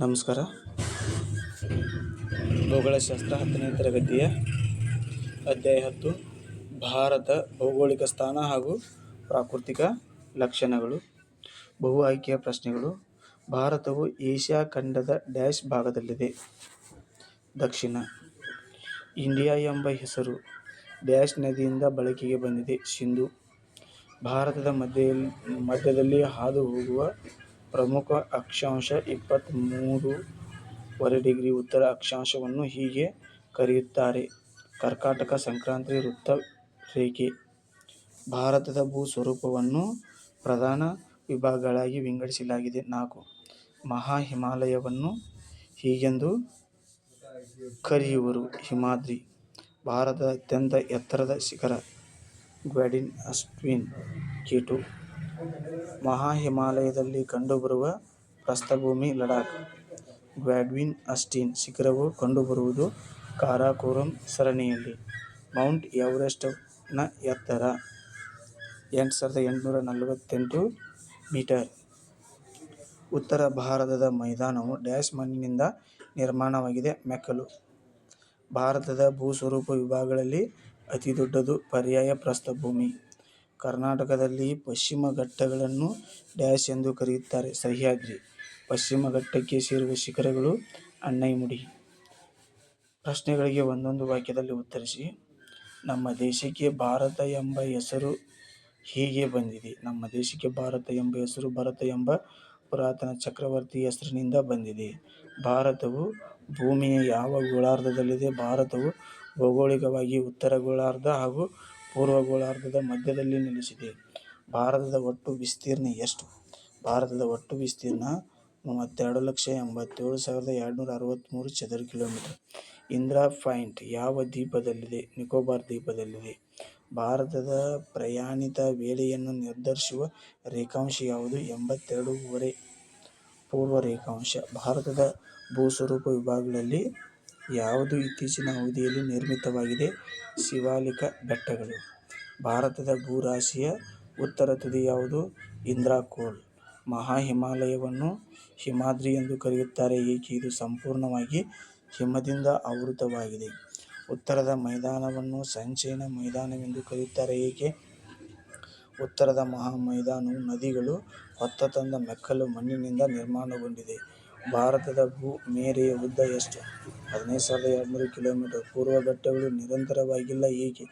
ನಮಸ್ಕಾರ. ಭೌಗೋಳಶಾಸ್ತ್ರ ಹತ್ತನೇ ತರಗತಿಯ ಅಧ್ಯಾಯ ಹತ್ತು, ಭಾರತ ಭೌಗೋಳಿಕ ಸ್ಥಾನ ಹಾಗೂ ಪ್ರಾಕೃತಿಕ ಲಕ್ಷಣಗಳು, ಬಹು ಆಯ್ಕೆಯ ಪ್ರಶ್ನೆಗಳು. ಭಾರತವು ಏಷ್ಯಾ ಖಂಡದ ಡ್ಯಾಶ್ ಭಾಗದಲ್ಲಿದೆ. ದಕ್ಷಿಣ ಇಂಡಿಯಾ ಎಂಬ ಹೆಸರು ಡ್ಯಾಶ್ ನದಿಯಿಂದ ಬಳಕೆಗೆ ಬಂದಿದೆ. ಸಿಂಧು ಭಾರತದ ಮಧ್ಯ ಮಧ್ಯದಲ್ಲಿ ಹಾದು ಹೋಗುವ ಪ್ರಮುಖ ಅಕ್ಷಾಂಶ ಇಪ್ಪತ್ತ್ಮೂರುವರೆ ಡಿಗ್ರಿ ಉತ್ತರ ಅಕ್ಷಾಂಶವನ್ನು ಹೀಗೆ ಕರೆಯುತ್ತಾರೆ. ಕರ್ಕಾಟಕ ಸಂಕ್ರಾಂತಿ ವೃತ್ತ ರೇಖೆ. ಭಾರತದ ಭೂ ಸ್ವರೂಪವನ್ನು ಪ್ರಧಾನ ವಿಭಾಗಗಳಾಗಿ ವಿಂಗಡಿಸಲಾಗಿದೆ. ನಾಲ್ಕು. ಮಹಾ ಹಿಮಾಲಯವನ್ನು ಹೀಗೆಂದು ಕರೆಯುವರು. ಹಿಮಾದ್ರಿ. ಭಾರತದ ಅತ್ಯಂತ ಎತ್ತರದ ಶಿಖರ ಗ್ವಾಡಿನ್ ಅಸ್ಟ್ವಿನ್ ಕೆಟು ಮಹಾ ಹಿಮಾಲಯದಲ್ಲಿ ಕಂಡುಬರುವ ಪ್ರಸ್ಥಭೂಮಿ ಲಡಾಖ್. ಗ್ವಾಡ್ವಿನ್ ಅಸ್ಟಿನ್ ಶಿಖರವು ಕಂಡುಬರುವುದು ಕಾರಾಕೋರಂ ಸರಣಿಯಲ್ಲಿ. ಮೌಂಟ್ ಎವರೆಸ್ಟ್ನ ಎತ್ತರ ಎಂಟು ಸಾವಿರದ ಎಂಟುನೂರ ನಲವತ್ತೆಂಟು ಮೀಟರ್. ಉತ್ತರ ಭಾರತದ ಮೈದಾನವು ಡ್ಯಾಶ್ ಮಣ್ಣಿನಿಂದ ನಿರ್ಮಾಣವಾಗಿದೆ ಮೆಕ್ಕಲು. ಭಾರತದ ಭೂಸ್ವರೂಪ ವಿಭಾಗಗಳಲ್ಲಿ ಅತಿದೊಡ್ಡದು ಪರ್ಯಾಯ ಪ್ರಸ್ಥಭೂಮಿ. ಕರ್ನಾಟಕದಲ್ಲಿ ಪಶ್ಚಿಮ ಘಟ್ಟಗಳನ್ನು ಡ್ಯಾಶ್ ಎಂದು ಕರೆಯುತ್ತಾರೆ. ಸಹ್ಯಾದ್ರಿ ಪಶ್ಚಿಮ ಘಟ್ಟಕ್ಕೆ ಸೇರುವ ಶಿಖರಗಳು ಅಣ್ಣೈಮುಡಿ. ಪ್ರಶ್ನೆಗಳಿಗೆ ಒಂದೊಂದು ವಾಕ್ಯದಲ್ಲಿ ಉತ್ತರಿಸಿ. ನಮ್ಮ ದೇಶಕ್ಕೆ ಭಾರತ ಎಂಬ ಹೆಸರು ಹೀಗೆ ಬಂದಿದೆ? ನಮ್ಮ ದೇಶಕ್ಕೆ ಭಾರತ ಎಂಬ ಹೆಸರು ಭರತ ಎಂಬ ಪುರಾತನ ಚಕ್ರವರ್ತಿ ಹೆಸರಿನಿಂದ ಬಂದಿದೆ. ಭಾರತವು ಭೂಮಿಯ ಯಾವ ಗೋಳಾರ್ಧದಲ್ಲಿದೆ? ಭಾರತವು ಭೌಗೋಳಿಕವಾಗಿ ಉತ್ತರ ಗೋಳಾರ್ಧ ಹಾಗೂ ಪೂರ್ವ ಗೋಳಾರ್ಧದ ಮಧ್ಯದಲ್ಲಿ ನೆಲೆಸಿದೆ. ಭಾರತದ ಒಟ್ಟು ವಿಸ್ತೀರ್ಣ ಎಷ್ಟು? ಭಾರತದ ಒಟ್ಟು ವಿಸ್ತೀರ್ಣ ಮೂವತ್ತೆರಡು ಲಕ್ಷ ಎಂಬತ್ತೇಳು ಸಾವಿರದ ಎರಡುನೂರ ಅರವತ್ತ್ಮೂರು ಚದರ ಕಿಲೋಮೀಟರ್. ಇಂದ್ರಾ ಪಾಯಿಂಟ್ ಯಾವ ದ್ವೀಪದಲ್ಲಿದೆ? ನಿಕೋಬಾರ್ ದ್ವೀಪದಲ್ಲಿದೆ. ಭಾರತದ ಪ್ರಯಾಣಿತ ವೇಳೆಯನ್ನು ನಿರ್ಧರಿಸುವ ರೇಖಾಂಶ ಯಾವುದು? ಎಂಬತ್ತೆರಡೂವರೆ ಪೂರ್ವ ರೇಖಾಂಶ. ಭಾರತದ ಭೂಸ್ವರೂಪ ವಿಭಾಗಗಳಲ್ಲಿ ಯಾವುದು ಇತ್ತೀಚಿನ ಅವಧಿಯಲ್ಲಿ ನಿರ್ಮಿತವಾಗಿದೆ? ಶಿವಾಲಿಕ ಬೆಟ್ಟಗಳು. ಭಾರತದ ಭೂರಾಶಿಯ ಉತ್ತರ ತುದಿ ಯಾವುದು? ಇಂದ್ರಕೋಲ್. ಮಹಾ ಹಿಮಾಲಯವನ್ನು ಹಿಮಾದ್ರಿ ಎಂದು ಕರೆಯುತ್ತಾರೆ. ಏಕೆ? ಇದು ಸಂಪೂರ್ಣವಾಗಿ ಹಿಮದಿಂದ ಆವೃತವಾಗಿದೆ. ಉತ್ತರದ ಮೈದಾನವನ್ನು ಸಂಚಯನ ಮೈದಾನವೆಂದು ಕರೆಯುತ್ತಾರೆ. ಏಕೆ? ಉತ್ತರದ ಮಹಾ ಮೈದಾನವು ನದಿಗಳು ಹೊತ್ತ ತಂದ ಮೆಕ್ಕಲು ಮಣ್ಣಿನಿಂದ ನಿರ್ಮಾಣಗೊಂಡಿದೆ. ಭಾರತದ ಭೂ ಮೇರೆಯ ಉದ್ದ ಎಷ್ಟು? ಹದಿನೈದು ಸಾವಿರದ ಎರಡುನೂರು ಕಿಲೋಮೀಟರ್. ಪೂರ್ವ ಘಟ್ಟಗಳು ನಿರಂತರವಾಗಿಲ್ಲ. ಏಕೆ?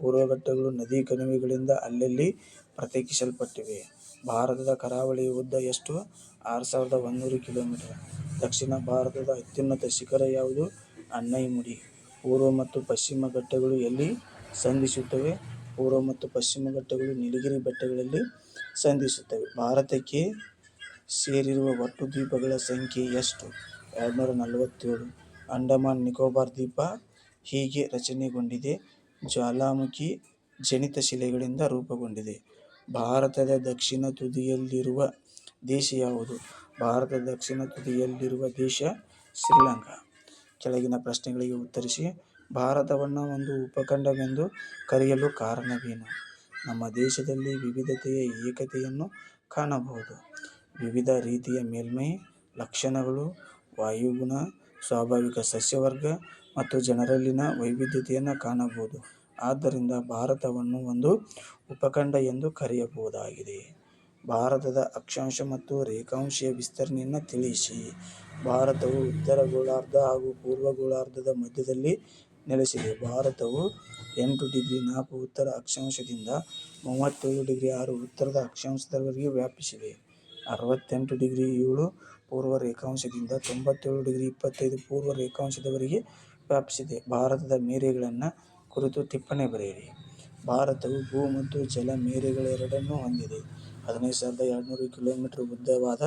ಪೂರ್ವ ಘಟ್ಟಗಳು ನದಿ ಕಣಿವೆಗಳಿಂದ ಅಲ್ಲಲ್ಲಿ ಪ್ರತ್ಯೇಕಿಸಲ್ಪಟ್ಟಿವೆ. ಭಾರತದ ಕರಾವಳಿಯ ಉದ್ದ ಎಷ್ಟು? ಆರು ಸಾವಿರದ ಒಂದುನೂರು ಕಿಲೋಮೀಟರ್. ದಕ್ಷಿಣ ಭಾರತದ ಅತ್ಯುನ್ನತ ಶಿಖರ ಯಾವುದು? ಅನ್ನೈಮುಡಿ. ಪೂರ್ವ ಮತ್ತು ಪಶ್ಚಿಮ ಘಟ್ಟಗಳು ಎಲ್ಲಿ ಸಂಧಿಸುತ್ತವೆ? ಪೂರ್ವ ಮತ್ತು ಪಶ್ಚಿಮ ಘಟ್ಟಗಳು ನೀಲಗಿರಿ ಬೆಟ್ಟಗಳಲ್ಲಿ ಸಂಧಿಸುತ್ತವೆ. ಭಾರತಕ್ಕೆ ಸೇರಿರುವ ಒಟ್ಟು ದ್ವೀಪಗಳ ಸಂಖ್ಯೆ ಎಷ್ಟು? ಎರಡುನೂರ ನಲವತ್ತೇಳು. ಅಂಡಮಾನ್ ನಿಕೋಬಾರ್ ದ್ವೀಪ ಹೀಗೆ ರಚನೆಗೊಂಡಿದೆ. ಜ್ವಾಲಾಮುಖಿ ಜನಿತ ಶಿಲೆಗಳಿಂದ ರೂಪುಗೊಂಡಿದೆ. ಭಾರತದ ದಕ್ಷಿಣ ತುದಿಯಲ್ಲಿರುವ ದೇಶ ಯಾವುದು? ಭಾರತದ ದಕ್ಷಿಣ ತುದಿಯಲ್ಲಿರುವ ದೇಶ ಶ್ರೀಲಂಕಾ. ಕೆಳಗಿನ ಪ್ರಶ್ನೆಗಳಿಗೆ ಉತ್ತರಿಸಿ, ಭಾರತವನ್ನು ಒಂದು ಉಪಖಂಡವೆಂದು ಕರೆಯಲು ಕಾರಣವೇನು? ನಮ್ಮ ದೇಶದಲ್ಲಿ ವಿವಿಧತೆಯ ಏಕತೆಯನ್ನು ಕಾಣಬಹುದು. ವಿವಿಧ ರೀತಿಯ ಮೇಲ್ಮೈ, ಲಕ್ಷಣಗಳು, ವಾಯುಗುಣ, ಸ್ವಾಭಾವಿಕ ಸಸ್ಯವರ್ಗ ಮತ್ತು ಜನರಲ್ಲಿನ ವೈವಿಧ್ಯತೆಯನ್ನು ಕಾಣಬಹುದು. ಆದ್ದರಿಂದ ಭಾರತವನ್ನು ಒಂದು ಉಪಖಂಡ ಎಂದು ಕರೆಯಬಹುದಾಗಿದೆ. ಭಾರತದ ಅಕ್ಷಾಂಶ ಮತ್ತು ರೇಖಾಂಶೀಯ ವಿಸ್ತರಣೆಯನ್ನು ತಿಳಿಸಿ. ಭಾರತವು ಉತ್ತರ ಗೋಳಾರ್ಧ ಹಾಗೂ ಪೂರ್ವ ಗೋಳಾರ್ಧದ ಮಧ್ಯದಲ್ಲಿ ನೆಲೆಸಿದೆ. ಭಾರತವು ಎಂಟು ಡಿಗ್ರಿ ನಾಲ್ಕು ಉತ್ತರ ಅಕ್ಷಾಂಶದಿಂದ ಮೂವತ್ತೇಳು ಡಿಗ್ರಿ ಆರು ಉತ್ತರದ ಅಕ್ಷಾಂಶದವರೆಗೆ ವ್ಯಾಪಿಸಿದೆ. ಅರವತ್ತೆಂಟು ಡಿಗ್ರಿ ಏಳು ಪೂರ್ವ ರೇಖಾಂಶದಿಂದ ತೊಂಬತ್ತೇಳು ಡಿಗ್ರಿ ಇಪ್ಪತ್ತೈದು ಪೂರ್ವ ರೇಖಾಂಶದವರೆಗೆ ವ್ಯಾಪಿಸಿದೆ. ಭಾರತದ ಮೇರೆಗಳನ್ನು ಕುರಿತು ಟಿಪ್ಪಣಿ ಬರೆಯಿರಿ. ಭಾರತವು ಭೂ ಮತ್ತು ಜಲ ಮೇರೆಗಳೆರಡನ್ನೂ ಹೊಂದಿದೆ. ಹದಿನೈದು ಸಾವಿರದ ಎರಡುನೂರು ಕಿಲೋಮೀಟರ್ ಉದ್ದವಾದ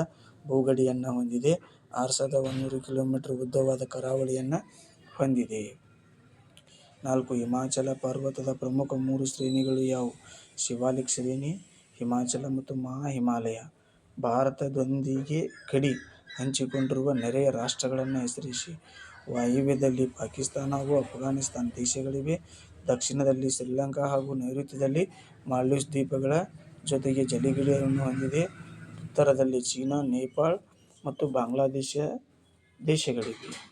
ಭೂಗಡಿಯನ್ನು ಹೊಂದಿದೆ. ಆರು ಸಾವಿರದ ಒಂದುನೂರು ಕಿಲೋಮೀಟರ್ ಉದ್ದವಾದ ಕರಾವಳಿಯನ್ನು ಹೊಂದಿದೆ. ನಾಲ್ಕು, ಹಿಮಾಚಲ ಪರ್ವತದ ಪ್ರಮುಖ ಮೂರು ಶ್ರೇಣಿಗಳು ಯಾವುವು? ಶಿವಾಲಿಕ್ ಶ್ರೇಣಿ, ಹಿಮಾಚಲ ಮತ್ತು ಮಹಾ ಹಿಮಾಲಯ ಭಾರತದೊಂದಿಗೆ ಗಡಿ ಹಂಚಿಕೊಂಡಿರುವ ನೆರೆಯ ರಾಷ್ಟ್ರಗಳನ್ನು ಹೆಸರಿಸಿ. ವಾಯವ್ಯದಲ್ಲಿ ಪಾಕಿಸ್ತಾನ ಹಾಗೂ ಅಫ್ಘಾನಿಸ್ತಾನ ದೇಶಗಳಿವೆ ದಕ್ಷಿಣದಲ್ಲಿ ಶ್ರೀಲಂಕಾ ಹಾಗೂ ನೈಋತ್ಯದಲ್ಲಿ ಮಾಲ್ಡೀವ್ಸ್ ದ್ವೀಪಗಳ ಜೊತೆಗೆ ಜಲಿಗಿಳಿಯನ್ನು ಹೊಂದಿದೆ ಉತ್ತರದಲ್ಲಿ ಚೀನಾ ನೇಪಾಳ ಮತ್ತು ಬಾಂಗ್ಲಾದೇಶ ದೇಶಗಳಿವೆ?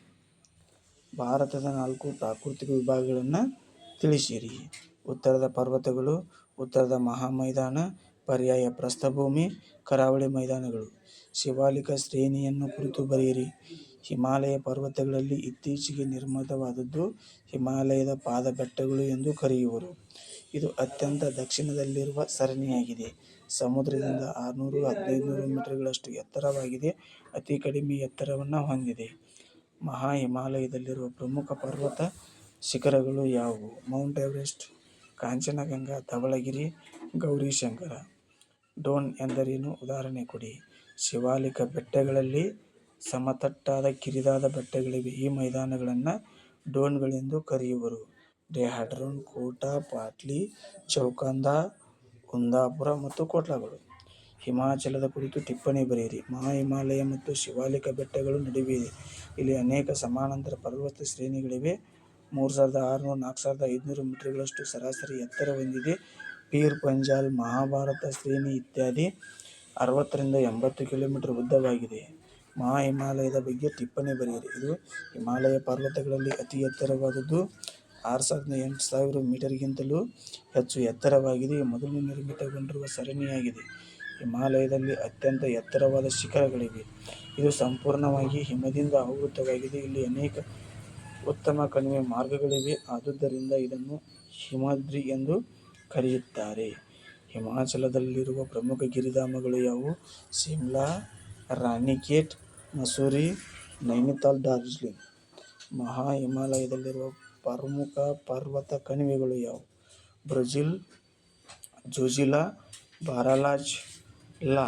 ಭಾರತದ ನಾಲ್ಕು ಪ್ರಾಕೃತಿಕ ವಿಭಾಗಗಳನ್ನು ತಿಳಿಸಿರಿ. ಉತ್ತರದ ಪರ್ವತಗಳು, ಉತ್ತರದ ಮಹಾಮೈದಾನ, ಪರ್ಯಾಯ ಪ್ರಸ್ಥಭೂಮಿ, ಕರಾವಳಿ ಮೈದಾನಗಳು. ಶಿವಾಲಿಕ ಶ್ರೇಣಿಯನ್ನು ಕುರಿತು ಬರೆಯಿರಿ. ಹಿಮಾಲಯ ಪರ್ವತಗಳಲ್ಲಿ ಇತ್ತೀಚೆಗೆ ನಿರ್ಮಿತವಾದದ್ದು ಹಿಮಾಲಯದ ಪಾದಬೆಟ್ಟಗಳು ಎಂದು ಕರೆಯುವರು. ಇದು ಅತ್ಯಂತ ದಕ್ಷಿಣದಲ್ಲಿರುವ ಸರಣಿಯಾಗಿದೆ. ಸಮುದ್ರದಿಂದ ಆರುನೂರು ಹದಿನೈದು ಮೀಟರ್ಗಳಷ್ಟು ಎತ್ತರವಾಗಿದೆ. ಅತಿ ಕಡಿಮೆ ಎತ್ತರವನ್ನು ಹೊಂದಿದೆ. ಮಹಾ ಹಿಮಾಲಯದಲ್ಲಿರುವ ಪ್ರಮುಖ ಪರ್ವತ ಶಿಖರಗಳು ಯಾವುವು? Mount Everest, Kanchenjunga, Dhaulagiri, Gaurishankar. Done ಎಂದರೇನು? ಉದಾಹರಣೆ ಕೊಡಿ. ಶಿವಾಲಿಕ ಬೆಟ್ಟಗಳಲ್ಲಿ ಸಮತಟ್ಟಾದ ಕಿರಿದಾದ ಬೆಟ್ಟಗಳಿವೆ. ಈ ಮೈದಾನಗಳನ್ನು ಡೋನ್ಗಳೆಂದು ಕರೆಯುವರು. ಡೆಹ್ರಾಡೂನ್, ಕೋಟಾ, ಪಾಟ್ಲಿ, ಚೌಕಂದಾ ಕುಂದಾಪುರ ಮತ್ತು ಕೋಟ್ಲಾಗಳು. ಹಿಮಾಚಲದ ಕುರಿತು ಟಿಪ್ಪಣಿ ಬರೆಯಿರಿ. ಮಹಾ ಹಿಮಾಲಯ ಮತ್ತು ಶಿವಾಲಿಕ ಬೆಟ್ಟಗಳು ನಡುವೆ ಇಲ್ಲಿ ಅನೇಕ ಸಮಾನಾಂತರ ಪರ್ವತ ಶ್ರೇಣಿಗಳಿವೆ. ಮೂರು ಸಾವಿರದ ಆರುನೂರು ನಾಲ್ಕು ಸಾವಿರದ ಐದುನೂರು ಮೀಟರ್ಗಳಷ್ಟು ಸರಾಸರಿ ಎತ್ತರ ಹೊಂದಿದೆ. ಪೀರ್ ಪಂಜಾಲ್, ಮಹಾಭಾರತ ಶ್ರೇಣಿ ಇತ್ಯಾದಿ. ಅರವತ್ತರಿಂದ ಎಂಬತ್ತು ಕಿಲೋಮೀಟರ್ ಉದ್ದವಾಗಿದೆ. ಮಹಾ ಹಿಮಾಲಯದ ಬಗ್ಗೆ ಟಿಪ್ಪಣಿ ಬರೆಯಿರಿ. ಇದು ಹಿಮಾಲಯ ಪರ್ವತಗಳಲ್ಲಿ ಅತಿ ಎತ್ತರವಾದದ್ದು. ಆರು ಸಾವಿರದ ಎಂಟು ಸಾವಿರ ಮೀಟರ್ಗಿಂತಲೂ ಹೆಚ್ಚು ಎತ್ತರವಾಗಿದೆ. ಮೊದಲು ನಿರ್ಮಿತಗೊಂಡಿರುವ ಸರಣಿಯಾಗಿದೆ. ಹಿಮಾಲಯದಲ್ಲಿ ಅತ್ಯಂತ ಎತ್ತರವಾದ ಶಿಖರಗಳಿವೆ. ಇದು ಸಂಪೂರ್ಣವಾಗಿ ಹಿಮದಿಂದ ಆವೃತವಾಗಿದೆ. ಇಲ್ಲಿ ಅನೇಕ ಉತ್ತಮ ಕಣಿವೆ ಮಾರ್ಗಗಳಿವೆ. ಆದುದರಿಂದ ಇದನ್ನು ಹಿಮದ್ರಿ ಎಂದು ಕರೆಯುತ್ತಾರೆ. ಹಿಮಾಚಲದಲ್ಲಿರುವ ಪ್ರಮುಖ ಗಿರಿಧಾಮಗಳು ಯಾವುವು? ಶಿಮ್ಲಾ, ರಾಣಿಖೇತ್, ಮಸೂರಿ, ನೈನಿತಾಲ್, ಡಾರ್ಜಿಲಿಂಗ್. ಮಹಾ ಹಿಮಾಲಯದಲ್ಲಿರುವ ಪ್ರಮುಖ ಪರ್ವತ ಕಣಿವೆಗಳು ಯಾವುವು? ಬ್ರೆಜಿಲ್ ಜೋಜಿಲಾ, ಬಾರಾಲಾಜ್ ಲಾ.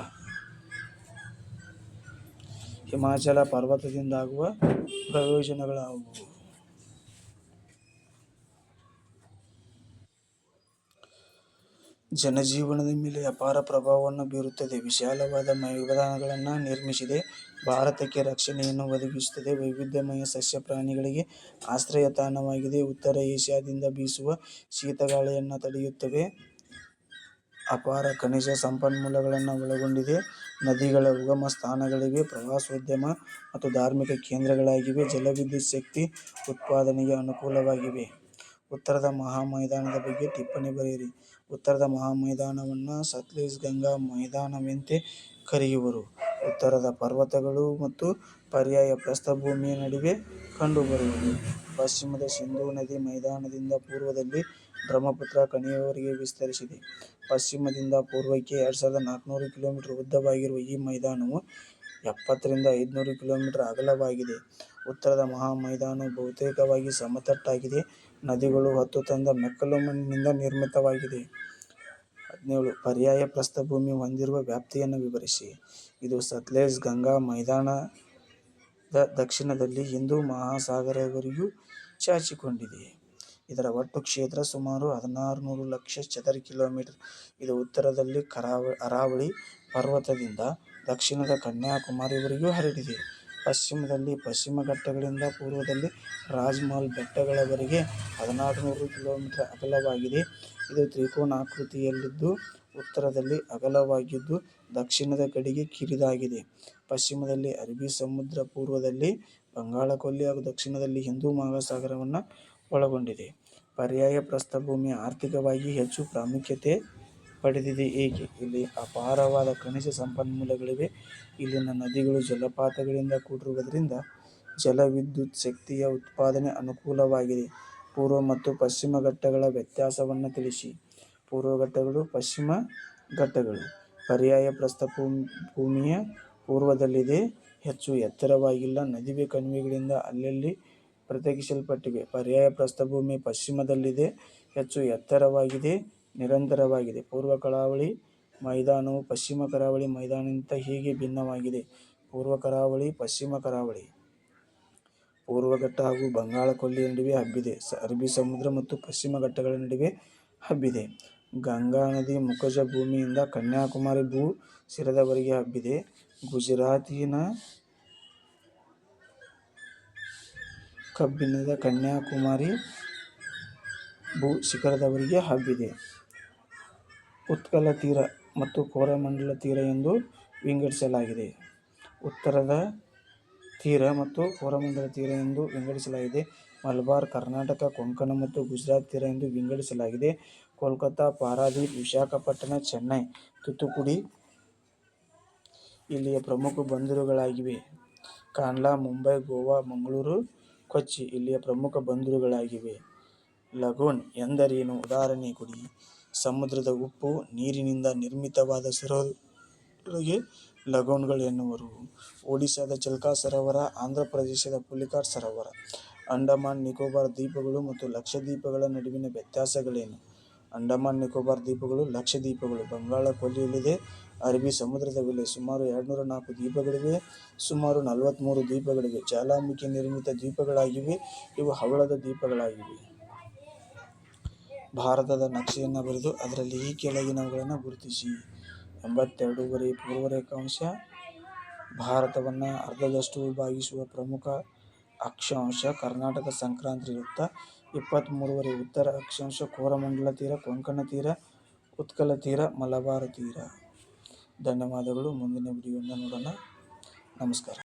ಹಿಮಾಚಲ ಪರ್ವತದಿಂದಾಗುವ ಪ್ರಯೋಜನಗಳಾವುವು? ಜನಜೀವನದ ಮೇಲೆ ಅಪಾರ ಪ್ರಭಾವವನ್ನು ಬೀರುತ್ತದೆ. ವಿಶಾಲವಾದ ಮೈದಾನಗಳನ್ನು ನಿರ್ಮಿಸಿದೆ. ಭಾರತಕ್ಕೆ ರಕ್ಷಣೆಯನ್ನು ಒದಗಿಸುತ್ತದೆ. ವೈವಿಧ್ಯಮಯ ಸಸ್ಯ ಪ್ರಾಣಿಗಳಿಗೆ ಆಶ್ರಯತಾಣವಾಗಿದೆ. ಉತ್ತರ ಏಷ್ಯಾದಿಂದ ಬೀಸುವ ಶೀತಗಾಳಿಯನ್ನು ತಡೆಯುತ್ತವೆ. ಅಪಾರ ಖನಿಜ ಸಂಪನ್ಮೂಲಗಳನ್ನು ಒಳಗೊಂಡಿದೆ. ನದಿಗಳ ಉಗಮ ಸ್ಥಾನಗಳಿವೆ. ಪ್ರವಾಸೋದ್ಯಮ ಮತ್ತು ಧಾರ್ಮಿಕ ಕೇಂದ್ರಗಳಾಗಿವೆ. ಜಲವಿದ್ಯುತ್ ಶಕ್ತಿ ಉತ್ಪಾದನೆಗೆ ಅನುಕೂಲವಾಗಿವೆ. ಉತ್ತರದ ಮಹಾಮೈದಾನದ ಬಗ್ಗೆ ಟಿಪ್ಪಣಿ ಬರೆಯಿರಿ. ಉತ್ತರದ ಮಹಾಮೈದಾನವನ್ನು ಸತ್ಲೇಜ್ ಗಂಗಾ ಮೈದಾನವೆಂತೆ ಕರೆಯುವರು. ಉತ್ತರದ ಪರ್ವತಗಳು ಮತ್ತು ಪರ್ಯಾಯ ಪ್ರಸ್ಥಭೂಮಿಯ ನಡುವೆ ಕಂಡುಬರುವುದು. ಪಶ್ಚಿಮದ ಸಿಂಧೂ ನದಿ ಮೈದಾನದಿಂದ ಪೂರ್ವದಲ್ಲಿ ಬ್ರಹ್ಮಪುತ್ರ ಕಣಿವೆಯವರೆಗೆ ವಿಸ್ತರಿಸಿದೆ. ಪಶ್ಚಿಮದಿಂದ ಪೂರ್ವಕ್ಕೆ ಎರಡು ಸಾವಿರದ ನಾಲ್ಕುನೂರು ಕಿಲೋಮೀಟರ್ ಉದ್ದವಾಗಿರುವ ಈ ಮೈದಾನವು ಎಪ್ಪತ್ತರಿಂದ ಐದುನೂರು ಕಿಲೋಮೀಟರ್ ಅಗಲವಾಗಿದೆ. ಉತ್ತರದ ಮಹಾ ಮೈದಾನವು ಬಹುತೇಕವಾಗಿ ಸಮತಟ್ಟಾಗಿದೆ. ನದಿಗಳು ಹತ್ತು ತಂದ ಮೆಕ್ಕಲು ಮಣ್ಣಿನಿಂದ ನಿರ್ಮಿತವಾಗಿದೆ. ಹದಿನೇಳು. ಪರ್ಯಾಯ ಪ್ರಸ್ಥಭೂಮಿ ಹೊಂದಿರುವ ವ್ಯಾಪ್ತಿಯನ್ನು ವಿವರಿಸಿ. ಇದು ಸತ್ಲೇಸ್ ಗಂಗಾ ಮೈದಾನದ ದಕ್ಷಿಣದಲ್ಲಿ ಹಿಂದೂ ಮಹಾಸಾಗರವರೆಗೂ ಚಾಚಿಕೊಂಡಿದೆ. ಇದರ ಒಟ್ಟು ಕ್ಷೇತ್ರ ಸುಮಾರು ಹದಿನಾರುನೂರು ಲಕ್ಷ ಚದರ ಕಿಲೋಮೀಟರ್. ಇದು ಉತ್ತರದಲ್ಲಿ ಅರಾವಳಿ ಪರ್ವತದಿಂದ ದಕ್ಷಿಣದ ಕನ್ಯಾಕುಮಾರಿವರೆಗೂ ಹರಡಿದೆ. ಪಶ್ಚಿಮದಲ್ಲಿ ಪಶ್ಚಿಮ ಘಟ್ಟಗಳಿಂದ ಪೂರ್ವದಲ್ಲಿ ರಾಜ್ ಮಹಲ್ ಬೆಟ್ಟಗಳವರೆಗೆ ಹದಿನಾರುನೂರು ಕಿಲೋಮೀಟರ್ ಅಗಲವಾಗಿದೆ. ಇದು ತ್ರಿಕೋನಾಕೃತಿಯಲ್ಲಿದ್ದು ಉತ್ತರದಲ್ಲಿ ಅಗಲವಾಗಿದ್ದು ದಕ್ಷಿಣದ ಕಡೆಗೆ ಕಿರಿದಾಗಿದೆ. ಪಶ್ಚಿಮದಲ್ಲಿ ಅರಬ್ಬಿ ಸಮುದ್ರ, ಪೂರ್ವದಲ್ಲಿ ಬಂಗಾಳಕೊಲ್ಲಿ ಹಾಗೂ ದಕ್ಷಿಣದಲ್ಲಿ ಹಿಂದೂ ಮಹಾಸಾಗರವನ್ನು ಒಳಗೊಂಡಿದೆ. ಪರ್ಯಾಯ ಪ್ರಸ್ಥಭೂಮಿ ಆರ್ಥಿಕವಾಗಿ ಹೆಚ್ಚು ಪ್ರಾಮುಖ್ಯತೆ ಪಡೆದಿದೆ ಏಕೆ? ಇಲ್ಲಿ ಅಪಾರವಾದ ಖನಿಜ ಸಂಪನ್ಮೂಲಗಳಿವೆ. ಇಲ್ಲಿನ ನದಿಗಳು ಜಲಪಾತಗಳಿಂದ ಕೂಡಿರುವುದರಿಂದ ಜಲವಿದ್ಯುತ್ ಶಕ್ತಿಯ ಉತ್ಪಾದನೆ ಅನುಕೂಲವಾಗಿದೆ. ಪೂರ್ವ ಮತ್ತು ಪಶ್ಚಿಮ ಘಟ್ಟಗಳ ವ್ಯತ್ಯಾಸವನ್ನು ತಿಳಿಸಿ. ಪೂರ್ವ ಘಟ್ಟಗಳು, ಪಶ್ಚಿಮ ಘಟ್ಟಗಳು. ಪರ್ಯಾಯ ಪ್ರಸ್ಥಭೂಮಿಯ ಪೂರ್ವದಲ್ಲಿದೆ. ಹೆಚ್ಚು ಎತ್ತರವಾಗಿಲ್ಲ. ನದಿವೆ ಕಣಿವೆಗಳಿಂದ ಅಲ್ಲಲ್ಲಿ ಪ್ರತ್ಯೇಕಿಸಲ್ಪಟ್ಟಿವೆ ಪರ್ಯಾಯ ಪ್ರಸ್ಥಭೂಮಿ ಪಶ್ಚಿಮದಲ್ಲಿದೆ. ಹೆಚ್ಚು ಎತ್ತರವಾಗಿದೆ. ನಿರಂತರವಾಗಿದೆ. ಪೂರ್ವ ಕರಾವಳಿ ಮೈದಾನವು ಪಶ್ಚಿಮ ಕರಾವಳಿ ಮೈದಾನಕ್ಕಿಂತ ಹೀಗೆ ಭಿನ್ನವಾಗಿದೆ? ಪೂರ್ವ ಕರಾವಳಿ, ಪಶ್ಚಿಮ ಕರಾವಳಿ. ಪೂರ್ವ ಘಟ್ಟ ಹಾಗೂ ಬಂಗಾಳ ಕೊಲ್ಲಿಯ ನಡುವೆ ಹಬ್ಬಿದೆ. ಅರಬ್ಬಿ ಸಮುದ್ರ ಮತ್ತು ಪಶ್ಚಿಮ ಘಟ್ಟಗಳ ನಡುವೆ ಹಬ್ಬಿದೆ. ಗಂಗಾ ನದಿ ಮುಖಜ ಭೂಮಿಯಿಂದ ಕನ್ಯಾಕುಮಾರಿ ಭೂ ಶಿರದವರೆಗೆ ಹಬ್ಬಿದೆ. ಗುಜರಾತಿನ ಕಬ್ಬಿನದ ಕನ್ಯಾಕುಮಾರಿ ಭೂ ಶಿಖರದವರೆಗೆ ಹಬ್ಬಿದೆ. ಉತ್ಕಲ ತೀರ ಮತ್ತು ಕೋರಮಂಡಲ ತೀರ ಎಂದು ವಿಂಗಡಿಸಲಾಗಿದೆ. ಉತ್ತರದ ತೀರ ಮತ್ತು ಕೋರಮಂಡಲ ತೀರ ಎಂದು ವಿಂಗಡಿಸಲಾಗಿದೆ. ಮಲಬಾರ್, ಕರ್ನಾಟಕ, ಕೊಂಕಣ ಮತ್ತು ಗುಜರಾತ್ ತೀರ ಎಂದು ವಿಂಗಡಿಸಲಾಗಿದೆ. ಕೋಲ್ಕತ್ತಾ ಪಾರಾದೀಪ್ ವಿಶಾಖಪಟ್ಟಣ, ಚೆನ್ನೈ, ತೂತುಕುಡಿ ಇಲ್ಲಿಯ ಪ್ರಮುಖ ಬಂದರುಗಳಾಗಿವೆ. ಕಾನ್ಲಾ ಮುಂಬೈ, ಗೋವಾ, ಮಂಗಳೂರು, ಕೊಚ್ಚಿ ಇಲ್ಲಿಯ ಪ್ರಮುಖ ಬಂದರುಗಳಾಗಿವೆ. ಲಗೂನ್ ಎಂದರೇನು ಉದಾಹರಣೆ ಕೊಡಿ. ಸಮುದ್ರದ ಉಪ್ಪು ನೀರಿನಿಂದ ನಿರ್ಮಿತವಾದ ಸರೋವರಗಳಿಗೆ ಲಗೂನ್ಗಳು ಎನ್ನುವರು. ಒಡಿಶಾದ ಚಿಲ್ಕಾ ಸರೋವರ, ಆಂಧ್ರ ಪ್ರದೇಶದ ಪುಲಿಕಾಟ್ ಸರೋವರ. ಅಂಡಮಾನ್ ನಿಕೋಬಾರ್ ದ್ವೀಪಗಳು ಮತ್ತು ಲಕ್ಷದ್ವೀಪಗಳ ನಡುವಿನ ವ್ಯತ್ಯಾಸಗಳೇನು? ಅಂಡಮಾನ್ ನಿಕೋಬಾರ್ ದ್ವೀಪಗಳು ಲಕ್ಷದ್ವೀಪಗಳು ಬಂಗಾಳ ಕೊಲ್ಲಿಯಲ್ಲಿದೆ. ಅರಬ್ಬಿ ಸಮುದ್ರದ ಬೆಲೆ ಸುಮಾರು ಎರಡ್ನೂರ ನಾಲ್ಕು ದ್ವೀಪಗಳಿವೆ. ಸುಮಾರು ನಲವತ್ಮೂರು ದ್ವೀಪಗಳಿವೆ ಜ್ವಾಲಾಮುಖಿ ನಿರ್ಮಿತ ದ್ವೀಪಗಳಾಗಿವೆ. ಇವು ಹವಳದ ದ್ವೀಪಗಳಾಗಿವೆ. ಭಾರತದ ನಕ್ಷೆಯನ್ನು ಬರೆದು ಅದರಲ್ಲಿ ಈ ಕೆಳಗಿನವುಗಳನ್ನು ಗುರುತಿಸಿ. ಎಂಬತ್ತೆರಡೂವರೆ ಪೂರ್ವ ರೇಖಾಂಶ ಭಾರತವನ್ನು ಅರ್ಧದಷ್ಟು ವಿಭಾಗಿಸುವ ಪ್ರಮುಖ ಅಕ್ಷಾಂಶ ಕರ್ನಾಟಕ ಸಂಕ್ರಾಂತಿ ವೃತ್ತ. ಇಪ್ಪತ್ತ್ಮೂರುವರೆ ಉತ್ತರ ಅಕ್ಷಾಂಶ ಕೋರಮಂಡಲ ತೀರ, ಕೊಂಕಣ ತೀರ, ಉತ್ಕಲ ತೀರ, ಮಲಬಾರ್ ತೀರ. ಧನ್ಯವಾದಗಳು ಮುಂದಿನ ವಿಡಿಯೋದಿಂದ ನೋಡೋಣ. ನಮಸ್ಕಾರ.